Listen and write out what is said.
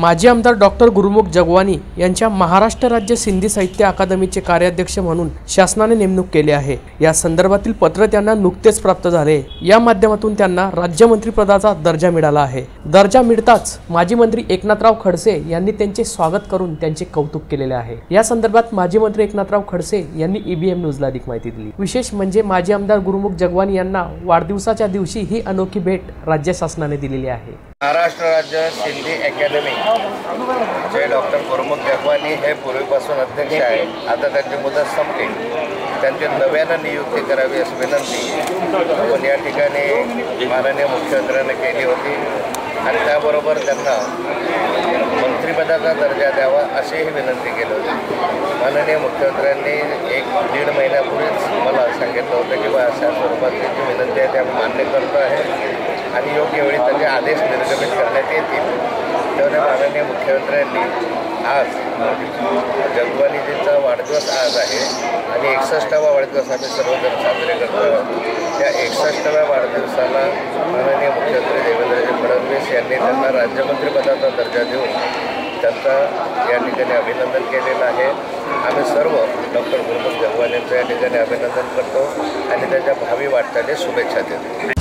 माजी आमदार डॉक्टर गुरुमुख जगवानी यांच्या महाराष्ट्र राज्य सिंधी साहित्य अकादमीचे कार्याध्यक्ष म्हणून शासनाने नेमणूक केली आहे. या संदर्भातील पत्र त्यांना नुकतेच प्राप्त झाले. या माध्यमातून त्यांना राज्यमंत्रीपदाचा दर्जा मिळाला आहे. दर्जा मिळताच माजी मंत्री एकनाथराव खडसे यांनी त्यांचे स्वागत करून त्यांचे कौतुक केलेले आहे. या संदर्भात माजी मंत्री एकनाथराव खडसे यांनी ईबीएम न्यूजला अधिक माहिती दिली. विशेष म्हणजे माजी आमदार गुरुमुख जगवानी यांना वाढदिवसाच्या दिवशी ही अनोखी भेट राज्य शासनाने दिलेली आहे. महाराष्ट्र राज्य सिंधी अकॅडमी. जे डॉक्टर गुरुमुख जगवानी हे पूर्वीपासून अध्यक्ष आहे आता त्यांची मुदत संपली. त्यांची नव्यानं नियुक्ती करावी अशी विनंती. आपण या ठिकाणी माननीय मुख्यमंत्र्यांना केली होती. आणि त्याबरोबर त्यांना मंत्रिपदाचा दर्जा द्यावा अशीही विनंती केली होती. माननीय मुख्यमंत्र्यांनी एक दीड महिन्यापूर्वीच मला सांगितलं होतं की बा अशा स्वरूपात जी विनंती आहे त्या मान्य करतो आहे. आणि योग्य वेळी त्याचे आदेश निर्गमित करण्यात येतील. त्यामुळे माननीय मुख्यमंत्र्यांनी आज जगवानीजींचा वाढदिवस आज आहे आणि एकसष्टावा वाढदिवस आम्ही सर्वजण साजरे करतो. आहोत त्या एकसष्टाव्या वाढदिवसाला माननीय मुख्यमंत्री देवेंद्रजी फडणवीस यांनी त्यांना राज्यमंत्रीपदाचा दर्जा देऊन त्यांचा या ठिकाणी अभिनंदन केलेलं आहे. आम्ही सर्व डॉक्टर गुरुमुख जगवानींचं या ठिकाणी अभिनंदन करतो आणि त्यांच्या भावी वाटचालीस शुभेच्छा देतो.